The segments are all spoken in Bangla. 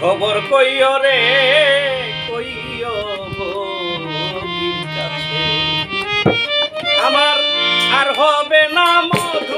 খবর কইও রে কইও আমার আর হবে না মধুর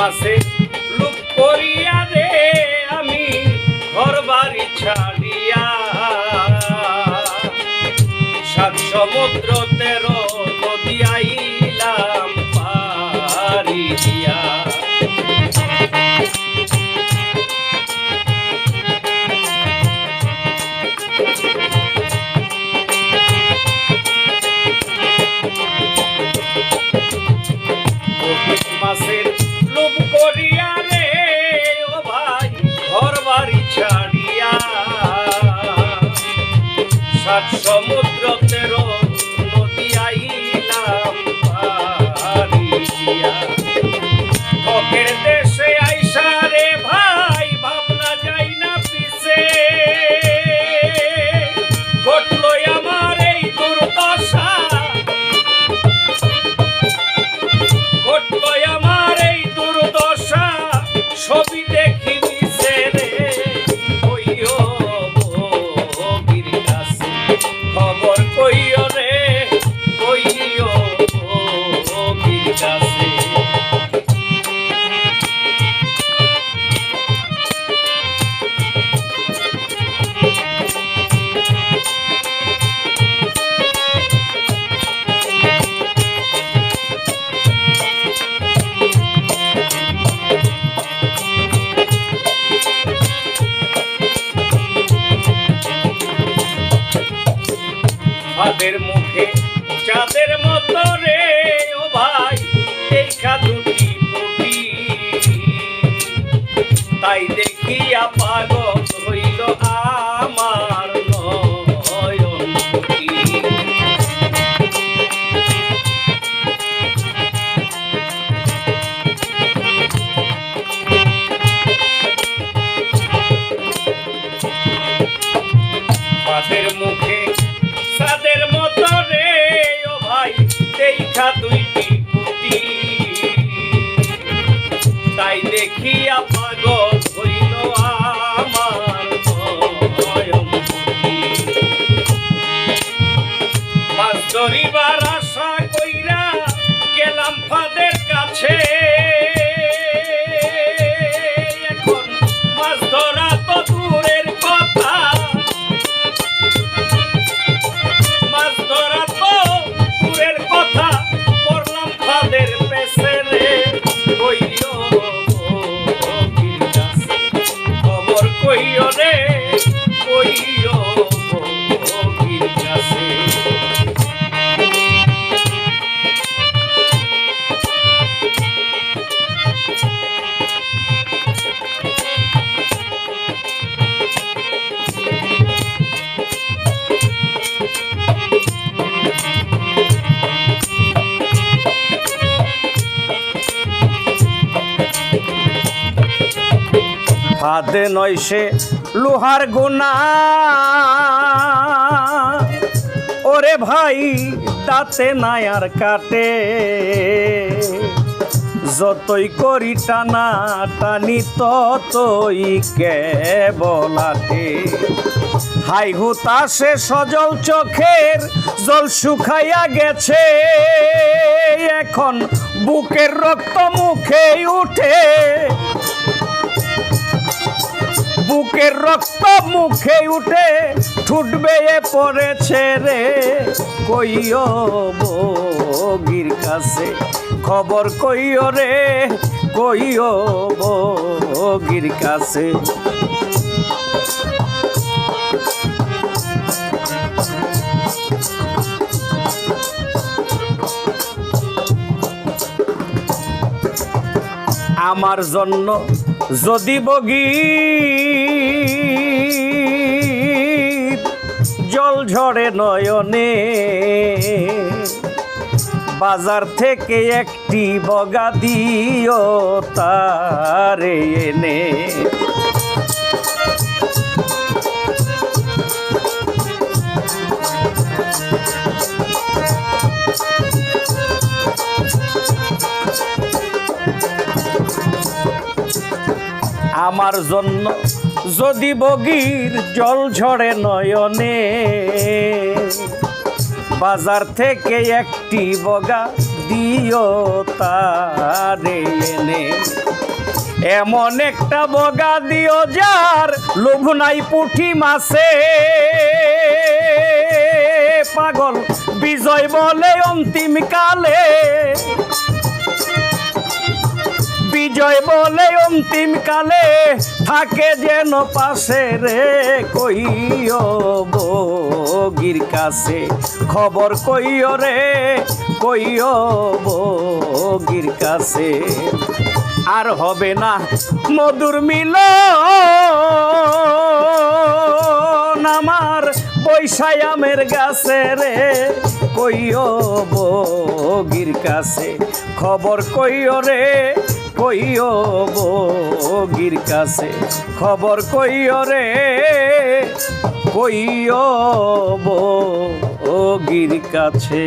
মাসে লুক করিয়া রে আমি ঘর বাড়ি ছাড়িয়া। সাত সমুদ্র তেরো সাত সমুদ্র তেরো তাই দেখিয়া পাগল হইল আমার মুখে ফাঁদে নয় সে লোহার গোনা। ওরে ভাই, তাতে নাই আর কাটে। যতই করি টানা টানি, ততই কেবলাটে হাই হুতাশে সজল চোখের জল শুকাইয়া গেছে। এখন বুকের রক্ত মুখে উঠে। বুকের রক্ত মুখে উঠে ছুটবে এ পড়েছে রে। কইও বগির কাছে খবর কইও রে, কইও বগির কাছে। আমার জন্য যদি বগি জল ঝরে নয়নে বাজার থেকে একটি বগা দিও তারে এনে। আমার জন্য যদি বগির জল ঝরে নয়নে। বাজার থেকে একটি বগা দিও তারে এনে। এমন একটা বগা দিও যার লোভ নাই পুঠি মাসে পাগল বিজয় বলে অন্তিম কালে বিজয় বলে অন্তিম কালে থাকে যেন পাশে রে, কইও বগির কাছে। খবর কইও রে, কইও বগির কাছে। আর হবে না মধুর মিল আমার বৈশায়ামের গাছে রে, কইও বগির কাছে। খবর কইও রে কইও বগির কাছে খবর কইও রে কইও বগির কাছে।